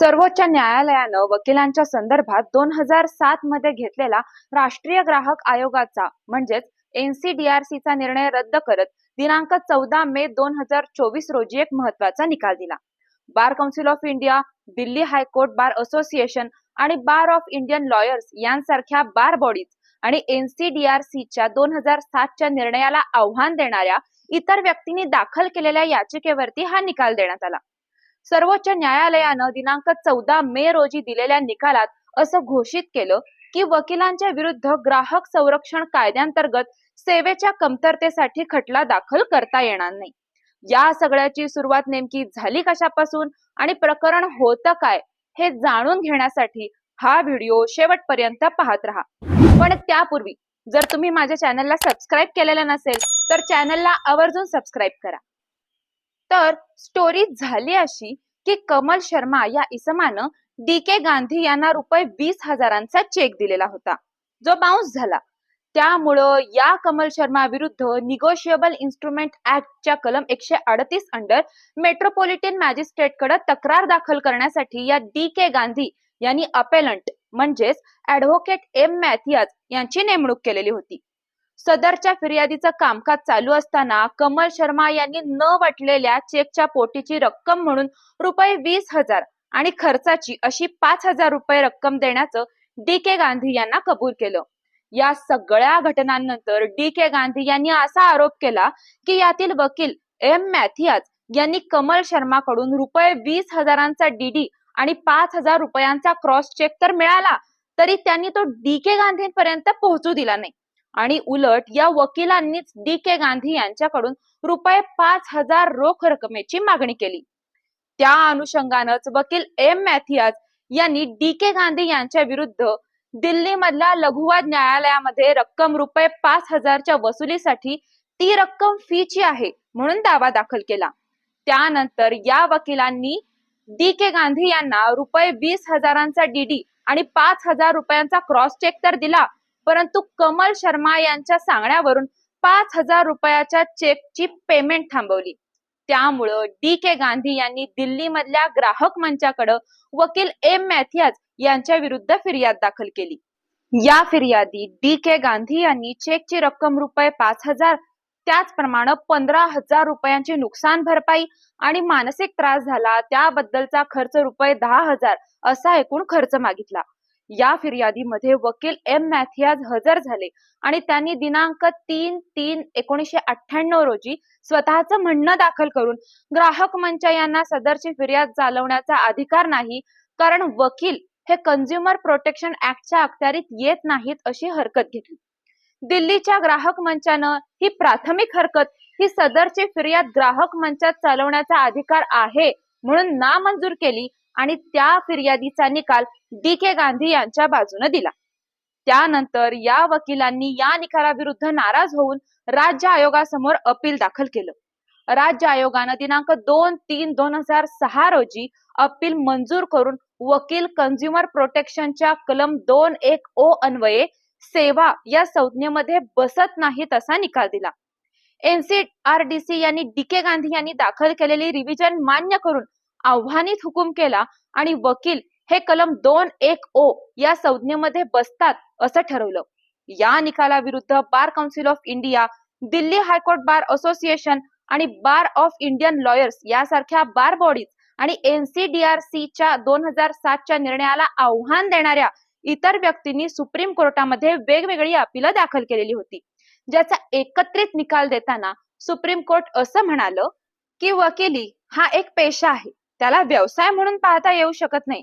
सर्वोच्च न्यायालयानं वकिलांच्या संदर्भात दोन हजार सात मध्ये घेतलेला राष्ट्रीय ग्राहक आयोगाचा म्हणजेच एनसीडीआरसीचा निर्णय रद्द करत दिनांक चौदा मे दोन हजार चोवीस रोजी एक महत्त्वाचा निकाल दिला. Bar Council of India Delhi High Court Bar Association आणि बार ऑफ इंडियन लॉयर्स यांसारख्या बार बॉडीज आणि एनसीडीआरसीच्या दोन हजार सातच्या निर्णयाला आव्हान देणाऱ्या इतर व्यक्तींनी दाखल केलेल्या याचिकेवरती हा निकाल देण्यात आला. सर्वोच्च न्यायालयानं दिनांक चौदा मे रोजी दिलेल्या निकालात असं घोषित केलं की वकिलांच्या विरुद्ध ग्राहक संरक्षण कायद्यांतर्गत सेवेच्या कमतरतेसाठी खटला दाखल करता येणार नाही. या सगळ्याची सुरुवात नेमकी झाली कशापासून आणि प्रकरण होतं काय हे जाणून घेण्यासाठी हा व्हिडिओ शेवटपर्यंत पाहत राहा. पण त्यापूर्वी जर तुम्ही माझ्या चॅनलला सबस्क्राईब केलेलं नसेल तर चॅनलला आवर्जून सबस्क्राईब करा. तर स्टोरी झाली अशी की कमल शर्मा या इसमानं डी के गांधी यांना रुपये वीस हजारांचा चेक दिलेला होता. जो बाउन्स झाला. त्यामुळं या कमल शर्मा विरुद्ध निगोशिएबल इन्स्ट्रुमेंट ऍक्टच्या कलम एकशे अडतीस अंडर मेट्रोपॉलिटन मॅजिस्ट्रेटकडे तक्रार दाखल करण्यासाठी या डी के गांधी यांनी अपेलंट म्हणजेच ऍडव्होकेट एम मॅथियाज यांची नेमणूक केलेली होती. सदरच्या फिर्यादीचं कामकाज चालू असताना कमल शर्मा यांनी न वाटलेल्या चेकच्या पोटीची रक्कम म्हणून रुपये वीस हजार आणि खर्चाची अशी पाच हजार रुपये रक्कम देण्याचं डी के गांधी यांना कबूल केलं. या सगळ्या घटनांनंतर डी के गांधी यांनी असा आरोप केला की यातील वकील एम मॅथियाज यांनी कमल शर्माकडून रुपये वीस हजारांचा डीडी आणि पाच हजार रुपयांचा क्रॉस चेक तर मिळाला तरी त्यांनी तो डी के गांधींपर्यंत पोहोचू दिला नाही. आणि उलट या वकिलांनीच डी के गांधी यांच्याकडून रुपये पाच हजार रोख रकमेची मागणी केली. त्या अनुषंगानंच वकील एम मॅथियाज यांनी डी के गांधी यांच्या विरुद्ध दिल्ली मधल्या लघुवाद न्यायालयामध्ये रक्कम रुपये पाच हजारच्या वसुलीसाठी ती रक्कम फीची आहे म्हणून दावा दाखल केला. त्यानंतर या वकिलांनी डी के गांधी यांना रुपये वीस हजारांचा डीडी आणि पाच हजार रुपयांचा क्रॉस चेक तर दिला परंतु कमल शर्मा यांच्या सांगण्यावरून पाच हजार रुपयाच्या चेकची पेमेंट थांबवली. त्यामुळं डी के गांधी यांनी दिल्ली मधल्या ग्राहक मंचाकडे वकील एम मॅथियाज यांच्या विरुद्ध फिर्याद दाखल केली. या फिर्यादी डी के गांधी यांनी चेकची रक्कम रुपये पाच हजार त्याचप्रमाणे पंधरा हजार रुपयांची नुकसान भरपाई आणि मानसिक त्रास झाला त्याबद्दलचा खर्च रुपये दहा हजार असा एकूण खर्च मागितला. या फिर्यादीमध्ये वकील एम मॅथियाज हजर झाले आणि त्यांनी दिनांक तीन तीन एकोणीसशे अठ्ठ्याण्णव रोजी स्वतःचं म्हणणं दाखल करून ग्राहक मंच यांना सदरची फिर्याद चालवण्याचा अधिकार नाही कारण वकील हे कन्झ्युमर प्रोटेक्शन ऍक्टच्या अखत्यारीत येत नाहीत अशी हरकत घेतली. दिल्लीच्या ग्राहक मंचानं ही प्राथमिक हरकत ही सदरची फिर्याद ग्राहक मंचात चालवण्याचा अधिकार आहे म्हणून नामंजूर केली आणि त्या फिर्यादीचा निकाल डी के गांधी यांच्या बाजूने दिला. त्यानंतर या वकिलांनी या निकालाविरुद्ध नाराज होऊन राज्य आयोगासमोर अपील दाखल केलं. राज्य आयोगानं दिनांक दोन तीन दोन हजार सहा रोजी अपील मंजूर करून वकील कन्झ्युमर प्रोटेक्शनच्या कलम दोन एक ओ अन्वये सेवा या संज्ञेमध्ये बसत नाहीत असा निकाल दिला. एनसीआरडीसी यांनी डी के गांधी यांनी दाखल केलेली रिव्हिजन मान्य करून आव्हानित हुकूम केला आणि वकील हे कलम दोन एक ओ या संज्ञेमध्ये बसतात असं ठरवलं. या निकालाविरुद्ध Bar Council of India Delhi High Court Bar Association आणि बार ऑफ इंडियन लॉयर्स यासारख्या बार बॉडीज आणि एनसीडीआरसीच्या दोन हजार सातच्या निर्णयाला आव्हान देणाऱ्या इतर व्यक्तींनी सुप्रीम कोर्टामध्ये वेगवेगळी अपिलं दाखल केलेली होती. ज्याचा एकत्रित निकाल देताना सुप्रीम कोर्ट असं म्हणालं की वकिली हा एक पेशा आहे. त्याला व्यवसाय म्हणून पाहता येऊ शकत नाही.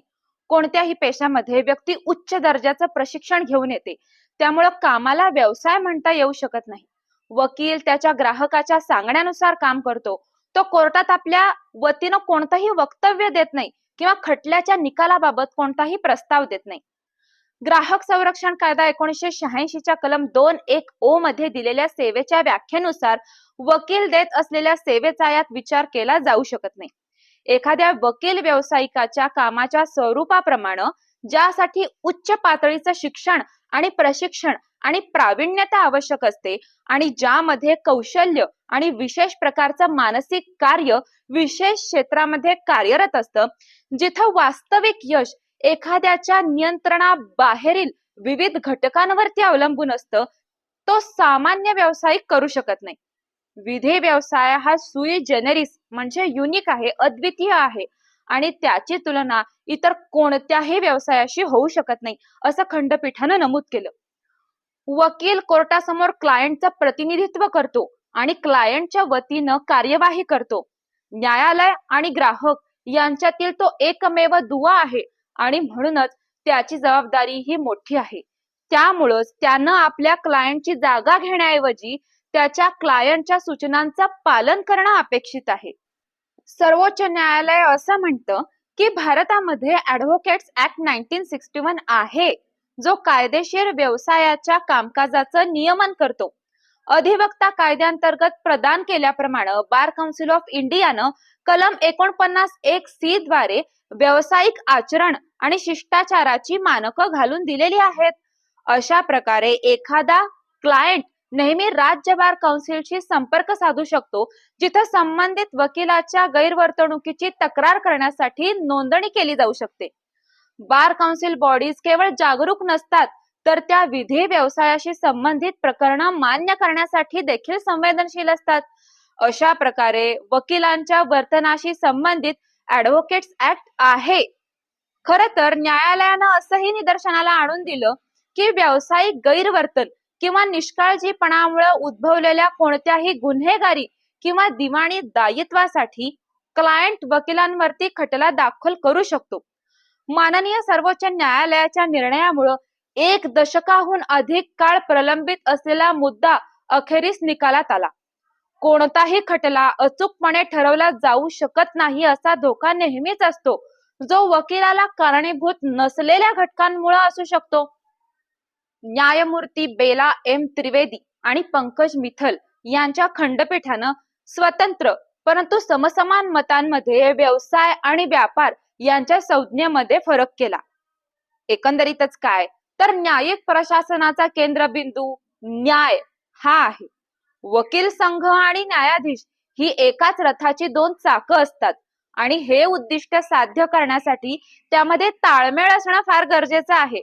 कोणत्याही पेशामध्ये व्यक्ती उच्च दर्जाचं प्रशिक्षण घेऊन येते. त्यामुळं कामाला व्यवसाय म्हणता येऊ शकत नाही. वकील त्याच्या ग्राहकाच्या सांगण्यानुसार काम करतो. तो कोर्टात आपल्या वतीनं कोणतंही वक्तव्य देत नाही किंवा खटल्याच्या निकालाबाबत कोणताही प्रस्ताव देत नाही. ग्राहक संरक्षण कायदा एकोणीसशे शहाऐंशीच्या कलम दोन एक ओ मध्ये दिलेल्या सेवेच्या व्याख्येनुसार वकील देत असलेल्या सेवेचा यात विचार केला जाऊ शकत नाही. एखाद्या वकील व्यावसायिकाच्या कामाच्या स्वरूपाप्रमाणे ज्यासाठी उच्च पातळीचं शिक्षण आणि प्रशिक्षण आणि प्रावीण्यता आवश्यक असते आणि ज्यामध्ये कौशल्य आणि विशेष प्रकारचं मानसिक कार्य विशेष क्षेत्रामध्ये कार्यरत असतं जिथं वास्तविक यश एखाद्याच्या नियंत्रणाबाहेरील विविध घटकांवरती अवलंबून असतं तो सामान्य व्यावसायिक करू शकत नाही. विधी व्यवसाय हा सुई जेनेरिस म्हणजे युनिक आहे अद्वितीय आहे. आणि त्याची तुलना इतर कोणत्याही व्यवसायाशी होऊ शकत नाही असं खंडपीठानं नमूद केलं. वकील कोर्टासमोर क्लायंटचं प्रतिनिधित्व करतो आणि क्लायंटच्या वतीनं कार्यवाही करतो. न्यायालय आणि ग्राहक यांच्यातील तो एकमेव दुवा आहे आणि म्हणूनच त्याची जबाबदारी ही मोठी आहे. त्यामुळंच त्यानं आपल्या क्लायंटची जागा घेण्याऐवजी त्याच्या क्लायंटच्या सूचनांचा पालन करणं अपेक्षित आहे. सर्वोच्च न्यायालय असं म्हणतं की भारतामध्ये Advocates Act nineteen sixty one आहे जो कायदेशीर व्यवसायाच्या कामकाजाचं नियमन करतो. अधिवक्ता कायद्यांतर्गत प्रदान केल्याप्रमाणे बार काउन्सिल ऑफ इंडियानं कलम एकोणपन्नास एक सी द्वारे व्यावसायिक आचरण आणि शिष्टाचाराची मानकं घालून दिलेली आहेत. अशा प्रकारे एखादा क्लायंट नेहमी राज्य बार काउन्सिलशी संपर्क साधू शकतो जिथे संबंधित वकिलाच्या गैरवर्तणुकीची तक्रार करण्यासाठी नोंदणी केली जाऊ शकते. बार काउन्सिल बॉडीज केवळ जागरूक नसतात तर त्या विधी व्यवसायाशी संबंधित प्रकरण मान्य करण्यासाठी देखील संवेदनशील असतात. अशा प्रकारे वकिलांच्या वर्तनाशी संबंधित ऍडव्होकेट्स ऍक्ट आहे. खर तर न्यायालयानं असंही निदर्शनाला आणून दिलं की व्यावसायिक गैरवर्तन किंवा निष्काळजीपणामुळे उद्भवलेल्या कोणत्याही गुन्हेगारी किंवा दिवाणी दायित्वासाठी क्लायंट वकिलांवरती खटला दाखल करू शकतो. माननीय सर्वोच्च न्यायालयाच्या निर्णयामुळं एक दशकाहून अधिक काळ प्रलंबित असलेला मुद्दा अखेरीस निकालात आला. कोणताही खटला अचूकपणे ठरवला जाऊ शकत नाही असा धोका नेहमीच असतो. जो वकिलाला कारणीभूत नसलेल्या घटकांमुळे असू शकतो. न्यायमूर्ती बेला एम त्रिवेदी आणि पंकज मिथल यांच्या खंडपीठानं स्वतंत्र परंतु समसमान मतांमध्ये व्यवसाय आणि व्यापार यांच्या संज्ञेमध्ये फरक केला. एकंदरीतच काय? तर न्यायिक प्रशासनाचा केंद्रबिंदू न्याय हा आहे. वकील संघ आणि न्यायाधीश ही एकाच रथाची दोन चाकं असतात आणि हे उद्दिष्ट साध्य करण्यासाठी त्यामध्ये ताळमेळ असणं फार गरजेचं आहे.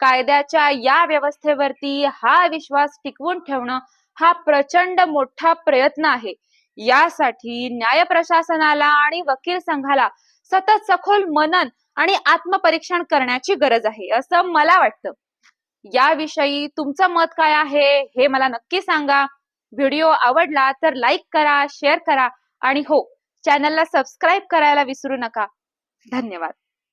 कायद्याच्या या व्यवस्थेवरती हा विश्वास टिकवून ठेवणं हा प्रचंड मोठा प्रयत्न आहे. यासाठी न्याय प्रशासनाला आणि वकील संघाला सतत सखोल मनन आणि आत्मपरीक्षण करण्याची गरज आहे असं मला वाटतं. याविषयी तुमचं मत काय आहे हे मला नक्की सांगा. व्हिडिओ आवडला तर लाईक करा शेअर करा आणि हो चॅनलला सबस्क्राईब करायला विसरू नका. धन्यवाद.